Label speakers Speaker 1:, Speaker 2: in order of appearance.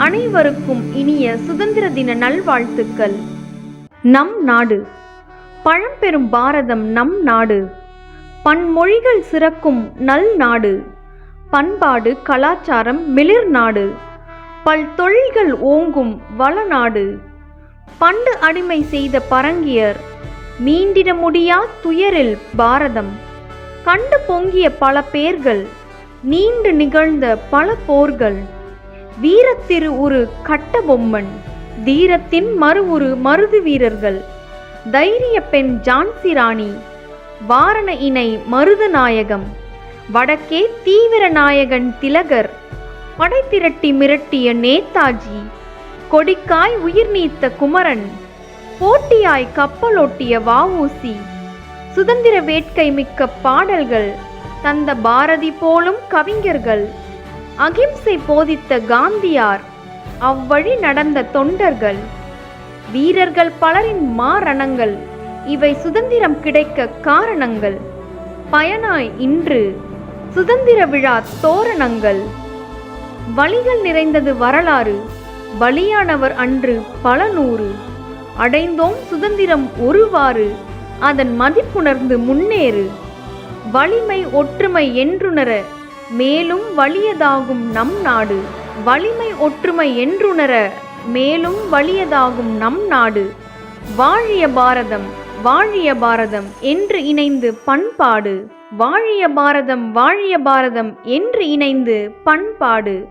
Speaker 1: அனைவருக்கும் இனிய சுதந்திர தின நல்வாழ்த்துக்கள். நம் நாடு. பழம்பெரும் பாரதம் நம் நாடு. பன்மொழிகள் சிறக்கும் நல் நாடு. பண்பாடு கலாச்சாரம் மிளிர் நாடு. பல் தொழில்கள் ஓங்கும் வளநாடு பண்டு அடிமை செய்த பரங்கியர் மீண்டிட முடியா துயரில் பாரதம். கண்டு பொங்கிய பல பேர்கள் நீண்டு நிகழ்ந்த பல போர்கள். வீரத்திரு உரு கட்டபொம்மன் தீரத்தின் மறு ஒரு மருது வீரர்கள் தைரிய பெண் ஜான்சி ராணி வாரண இணை மருதநாயகம் வடக்கே தீவிர நாயகன் திலகர் படை திரட்டி மிரட்டிய நேதாஜி கொடிக்காய் உயிர் நீத்த குமரன் போட்டியாய் கப்பலோட்டிய வாவூசி சுதந்திர வேட்கை மிக்க பாடல்கள் தந்த பாரதி போலும் கவிஞர்கள். அகிம்சை போதித்த காந்தியார். அவ்வழி நடந்த தொண்டர்கள் வீரர்கள் பலரின் மாரணங்கள் இவை சுதந்திரம் கிடைக்க காரணங்கள். பயனாய் இன்று சுதந்திர விழா தோரணங்கள். வழிகள் நிறைந்தது வரலாறு பலியானவர் அன்று பல நூறு. அடைந்தோம் சுதந்திரம் ஒருவாறு அதன் மதிப்புணர்ந்து முன்னேறு. வலிமை ஒற்றுமை என்றுணர மேலும் வலியதாகும் நம் நாடு. வலிமை ஒற்றுமை என்றுணர மேலும் வலியதாகும் நம் நாடு. வாழிய பாரதம் வாழிய பாரதம் என்று இணைந்து பண்பாடு. வாழிய பாரதம் வாழிய பாரதம் என்று இணைந்து பண்பாடு.